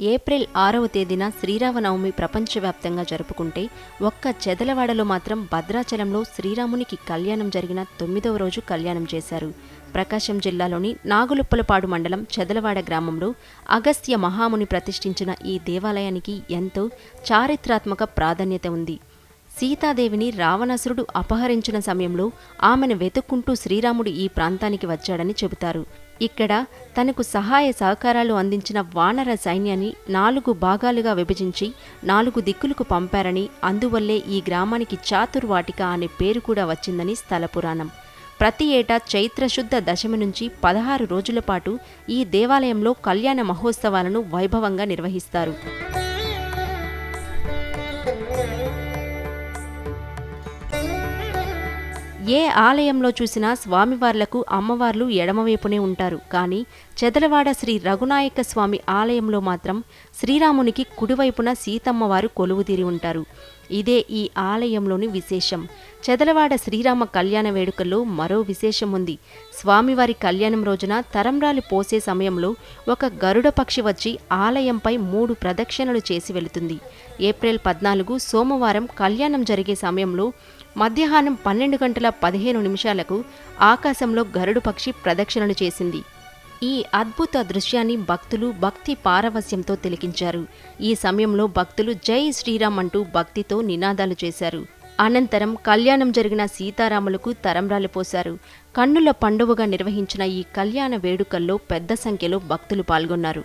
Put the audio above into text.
April ఆరవ తేదీన శ్రీరామనవమి ప్రపంచవ్యాప్తంగా జరుపుకుంటే ఒక్క చెదలవాడలో మాత్రం భద్రాచలంలో శ్రీరామునికి కళ్యాణం జరిగిన తొమ్మిదవ రోజు కళ్యాణం చేశారు. ప్రకాశం జిల్లాలోని నాగులుప్పలపాడు మండలం చెదలవాడ గ్రామంలో అగస్త్య మహాముని ప్రతిష్ఠించిన ఈ దేవాలయానికి ఎంతో చారిత్రాత్మక ప్రాధాన్యత ఉంది. సీతాదేవిని రావణాసురుడు అపహరించిన సమయంలో ఆమెను వెతుక్కుంటూ శ్రీరాముడు ఈ ప్రాంతానికి వచ్చాడని చెబుతారు. ఇక్కడ తనకు సహాయ సహకారాలు అందించిన వానర సైన్యాన్ని నాలుగు భాగాలుగా విభజించి నాలుగు దిక్కులకు పంపారని అందువల్లే ఈ గ్రామానికి చాతుర్వాటిక అనే పేరు కూడా వచ్చిందని స్థల పురాణం. ప్రతి ఏటా చైత్రశుద్ధ దశమి నుంచి పదహారు రోజుల పాటు ఈ దేవాలయంలో కళ్యాణ మహోత్సవాలను వైభవంగా నిర్వహిస్తారు. ఏ ఆలయంలో చూసినా స్వామివార్లకు అమ్మవార్లు ఎడమవైపునే ఉంటారు. కానీ చెదలవాడ శ్రీ రఘునాయక స్వామి ఆలయంలో మాత్రం శ్రీరామునికి కుడివైపున సీతమ్మవారు కొలువుదీరి ఉంటారు. ఇదే ఈ ఆలయంలోని విశేషం. చెదలవాడ శ్రీరామ కళ్యాణ వేడుకల్లో మరో విశేషం ఉంది. స్వామివారి కళ్యాణం రోజున తరంరాలు పోసే సమయంలో ఒక గరుడ పక్షి వచ్చి ఆలయంపై మూడు ప్రదక్షిణలు చేసి వెళుతుంది. ఏప్రిల్ పద్నాలుగు సోమవారం కళ్యాణం జరిగే సమయంలో మధ్యాహ్నం పన్నెండు గంటల పదిహేను నిమిషాలకు ఆకాశంలో గరుడు పక్షి ప్రదక్షిణలు చేసింది. ఈ అద్భుత దృశ్యాన్ని భక్తులు భక్తి పారవస్యంతో తిలకించారు. ఈ సమయంలో భక్తులు జై శ్రీరామ్ అంటూ భక్తితో నినాదాలు చేశారు. అనంతరం కళ్యాణం జరిగిన సీతారాములకు తరంరాలు పోశారు. కన్నుల పండువగా నిర్వహించిన ఈ కళ్యాణ వేడుకల్లో పెద్ద సంఖ్యలో భక్తులు పాల్గొన్నారు.